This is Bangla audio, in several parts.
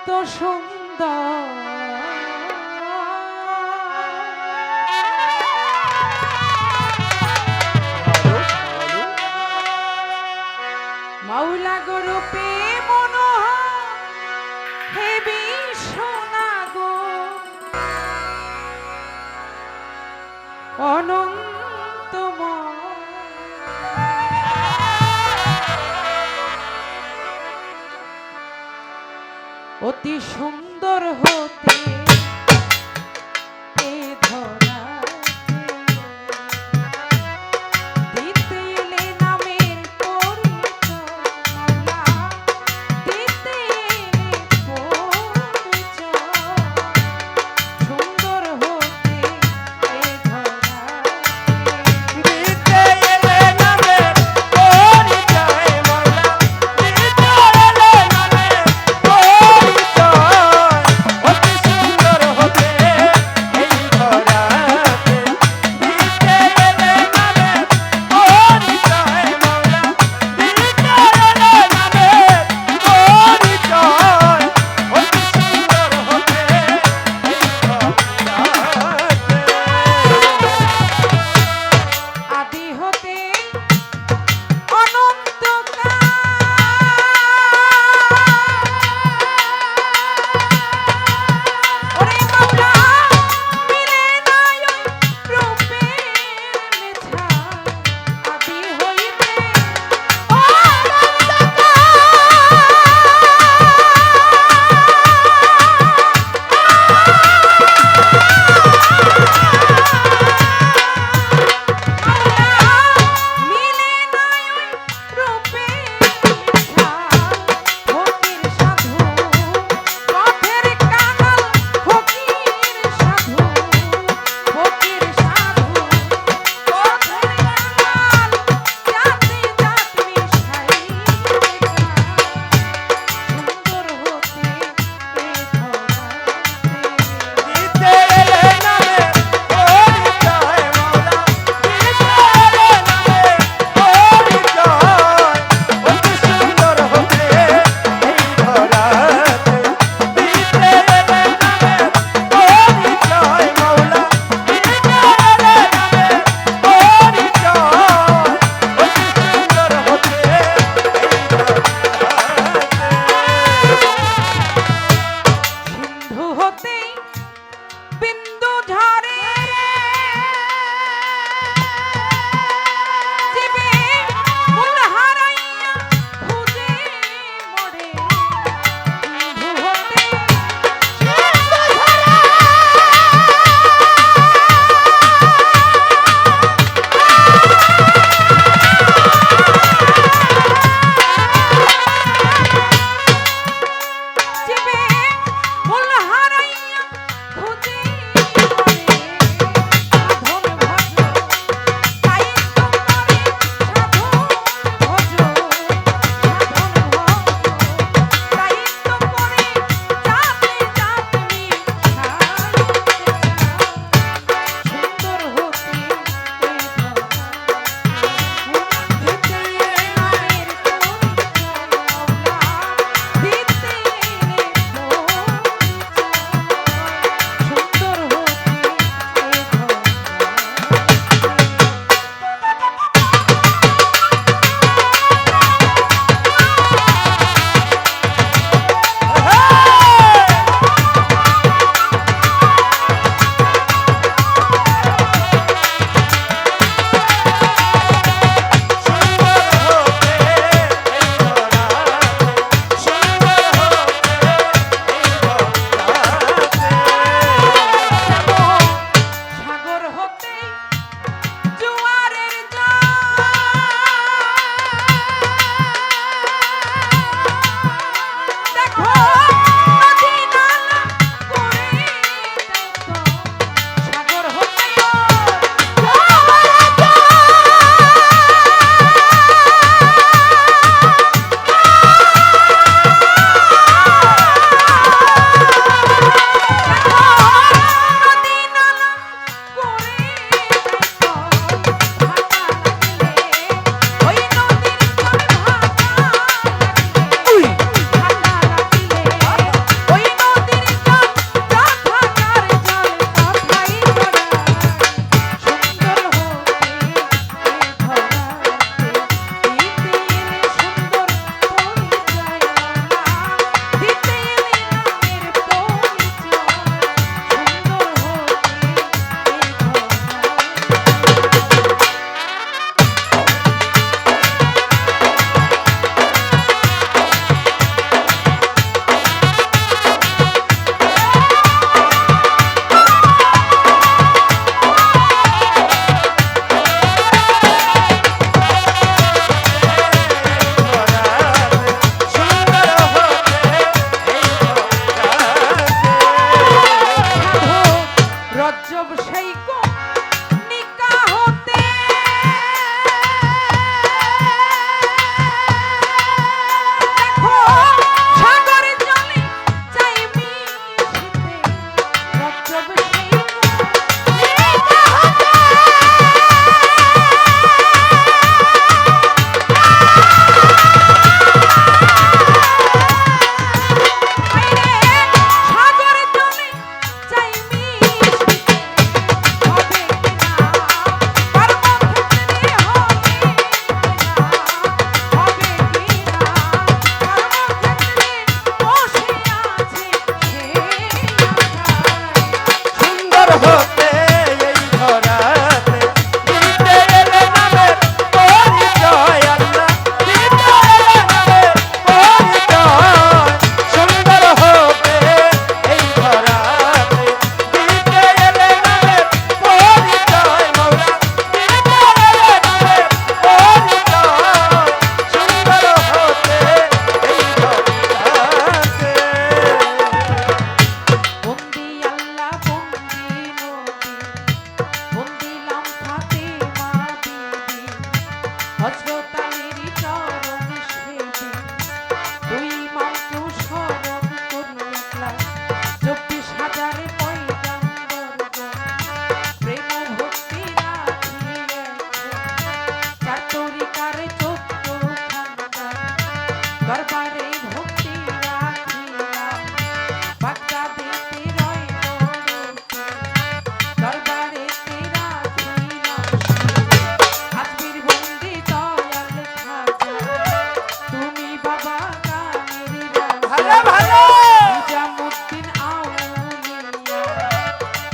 এত সুন্দর। মাওলা গরুপে মনোহা হেবি সোনা অতি সুন্দর হতে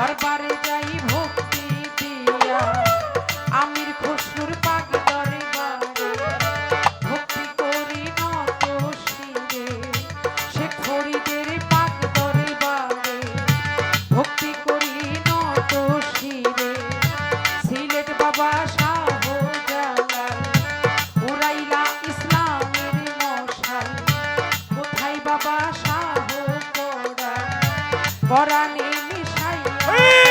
দরবারে যাই ভক্তি দিয়া। আমির খসরুর পাগ দরবারে। ভক্তি করি নত শিরে। সে খরিদের পাগ দরবারে। ভক্তি করি নত শিরে। সিলেট বাবা শাহ জালাল উড়াইলা ইসলামের মশাল। কোথায় বাবা শাহ করা করা Hey!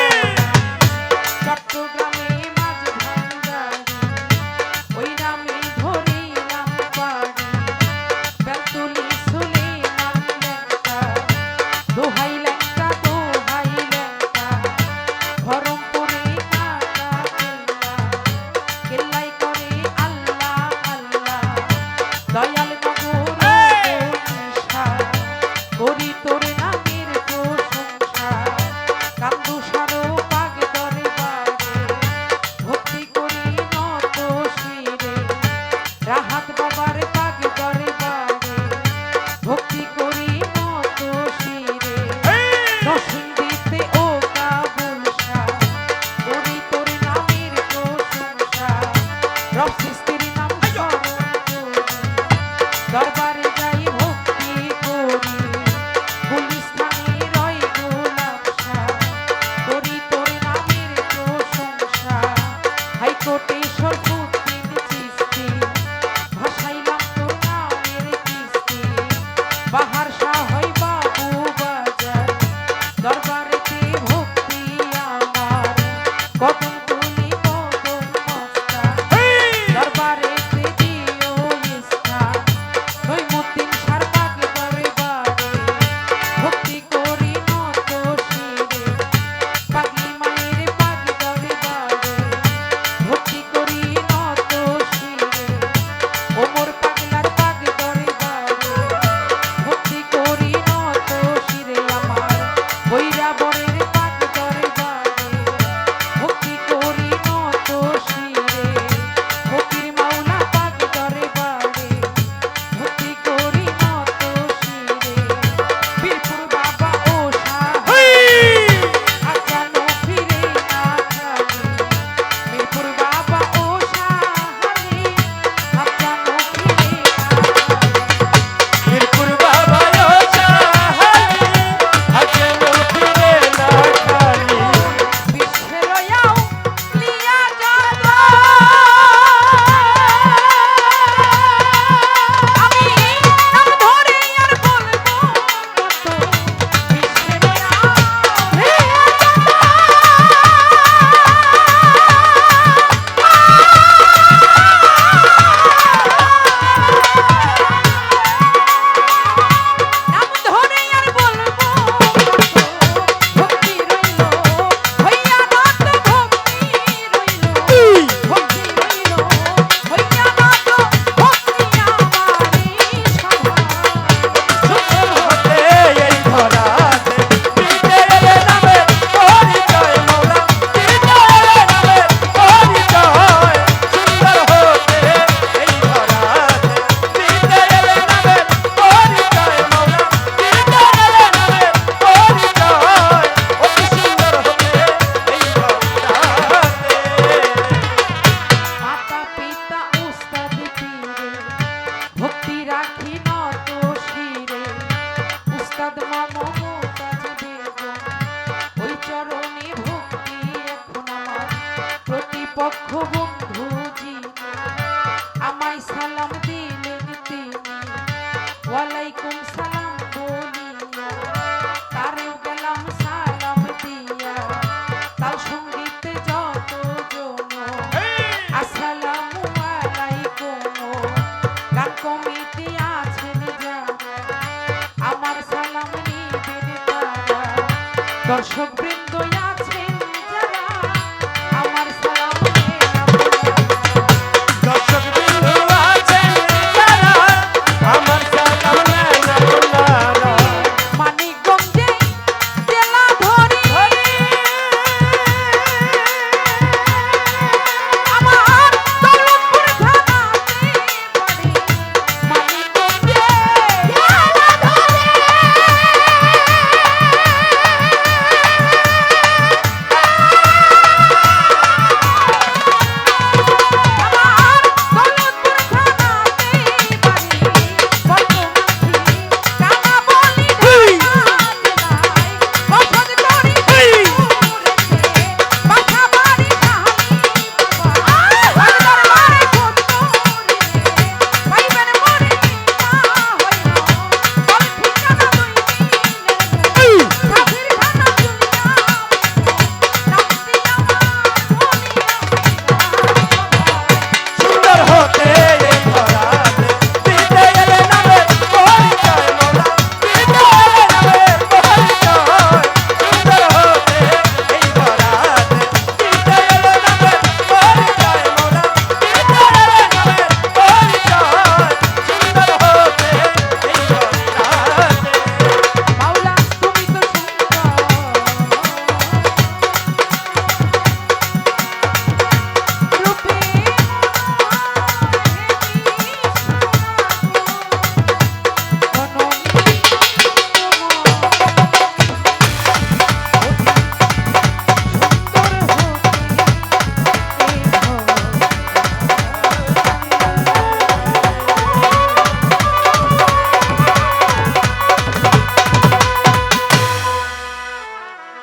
দরবারে